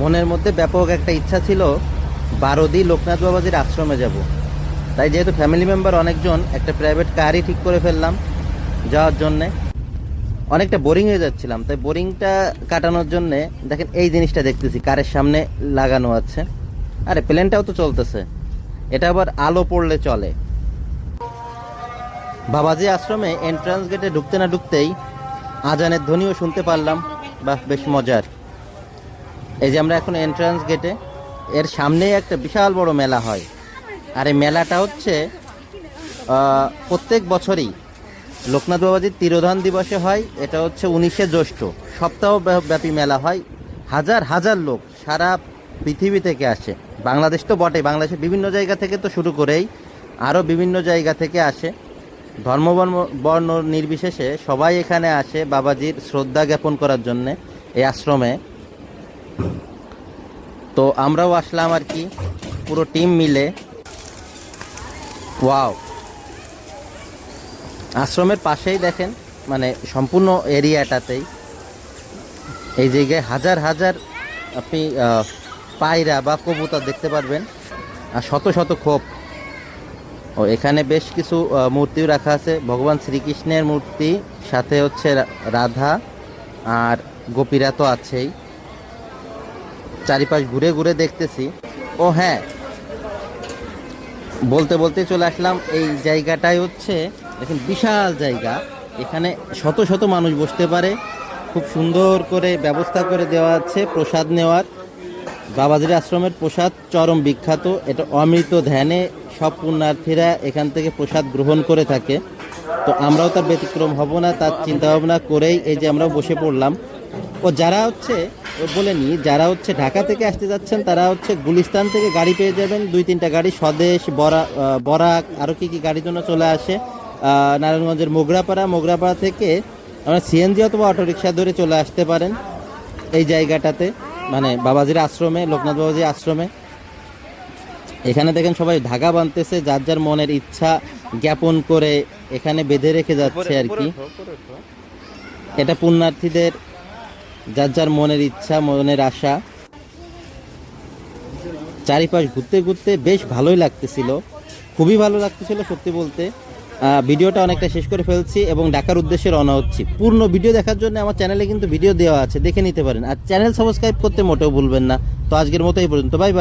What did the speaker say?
মনের মধ্যে ব্যাপক একটা ইচ্ছা ছিল, বারোদি লোকনাথ বাবাজির আশ্রমে যাব। তাই যেহেতু ফ্যামিলি মেম্বার অনেকজন, একটা প্রাইভেট কারই ঠিক করে ফেললাম যাওয়ার জন্যে। অনেকটা বোরিং হয়ে যাচ্ছিলাম, তাই বোরিংটা কাটানোর জন্যে, দেখেন এই জিনিসটা দেখতেছি, কারের সামনে লাগানো আছে। আরে প্লেনটাও তো চলতেছে। এটা আবার আলো পড়লে চলে। বাবাজি আশ্রমে এন্ট্রান্স গেটে ঢুকতে না ঢুকতেই আজানের ধ্বনিও শুনতে পারলাম। বাহ, বেশ মজার। এই যে আমরা এখন এন্ট্রান্স গেটে এর সামনেই একটা বিশাল বড় মেলা হয়। আর এই মেলাটা হচ্ছে প্রত্যেক বছরই লোকনাথ বাবাজির তিরোধান দিবসে হয়, এটা হচ্ছে উনিশে জ্যৈষ্ঠ। সপ্তাহ ব্যাপী মেলা হয়, হাজার হাজার লোক সারা পৃথিবী থেকে আসে। বাংলাদেশ তো বটে বাংলাদেশের বিভিন্ন জায়গা থেকে তো শুরু করেই আরও বিভিন্ন জায়গা থেকে আসে। ধর্ম বর্ণ- বর্ণ নির্বিশেষে সবাই এখানে আসে বাবাজির শ্রদ্ধা জ্ঞাপন করার জন্যে এই আশ্রমে। তো আমরাও আসলাম আর কি, পুরো টিম মিলে। ওয়াও আশ্রমের পাশেই দেখেন মানে সম্পূর্ণ এরিয়াটাতেই। এই জায়গায় হাজার হাজার আপনি পায়রা বা কবুতর দেখতে পারবেন, আর শত শত খোপ। ও, এখানে বেশ কিছু মূর্তিও রাখা আছে। ভগবান শ্রীকৃষ্ণের মূর্তি, সাথে হচ্ছে রাধা আর গোপীরা তো আছেই। চারিপাশ ঘুরে ঘুরে দেখতেছি। ও হ্যাঁ। বলতে বলতে চলে আসলাম, এই জায়গাটাই হচ্ছে দেখুন বিশাল জায়গা। এখানে শত শত মানুষ বসতে পারে। খুব সুন্দর করে ব্যবস্থা করে দেওয়া আছে, প্রসাদ নেওয়ার। বাবাজির আশ্রমের প্রসাদ চরম বিখ্যাত। এটা অমৃত ধ্যানে সব পুণ্যার্থীরা এখান থেকে প্রসাদ গ্রহণ করে থাকে। তো আমরাও তার ব্যতিক্রম হব না, তার চিন্তা ভাবনা করেই এই যে আমরা বসে পড়লাম। ও যারা হচ্ছে বলে নি, যারা হচ্ছে ঢাকা থেকে আসতে যাচ্ছেন, তারা হচ্ছে গুলিস্তান থেকে গাড়ি পেয়ে যাবেন। দুই, তিনটা গাড়ি, স্বদেশ, বরা বরাক আরও কি কি গাড়ির জন্য চলে আসে। নারায়ণগঞ্জের মোগরাপাড়া মোগরাপাড়া থেকে আমরা সিএনজি অথবা অটোরিকশা ধরে চলে আসতে পারেন এই জায়গাটাতে মানে বাবাজির আশ্রমে, লোকনাথ বাবাজির আশ্রমে। এখানে দেখেন সবাই ধাগা বানতেছে, যার যার মনের ইচ্ছা জ্ঞাপন করে এখানে বেঁধে রেখে যাচ্ছে আর কি। এটা পুণ্যার্থীদের যার যার মনের ইচ্ছা মনের আশা। চারিপাশ ঘুরতে ঘুরতে বেশ ভালোই লাগতেছিল। খুবই ভালো লাগতেছিল সত্যি বলতে। আহ, ভিডিওটা অনেকটা শেষ করে ফেলছি এবং ঢাকার উদ্দেশ্যে রওনা হচ্ছি। পূর্ণ ভিডিও দেখার জন্য আমার চ্যানেলে কিন্তু ভিডিও দেওয়া আছে দেখে নিতে পারেন। আর চ্যানেল সাবস্ক্রাইব করতে মোটেও ভুলবেন না। তো আজকের মতো এই পর্যন্ত। Bye bye.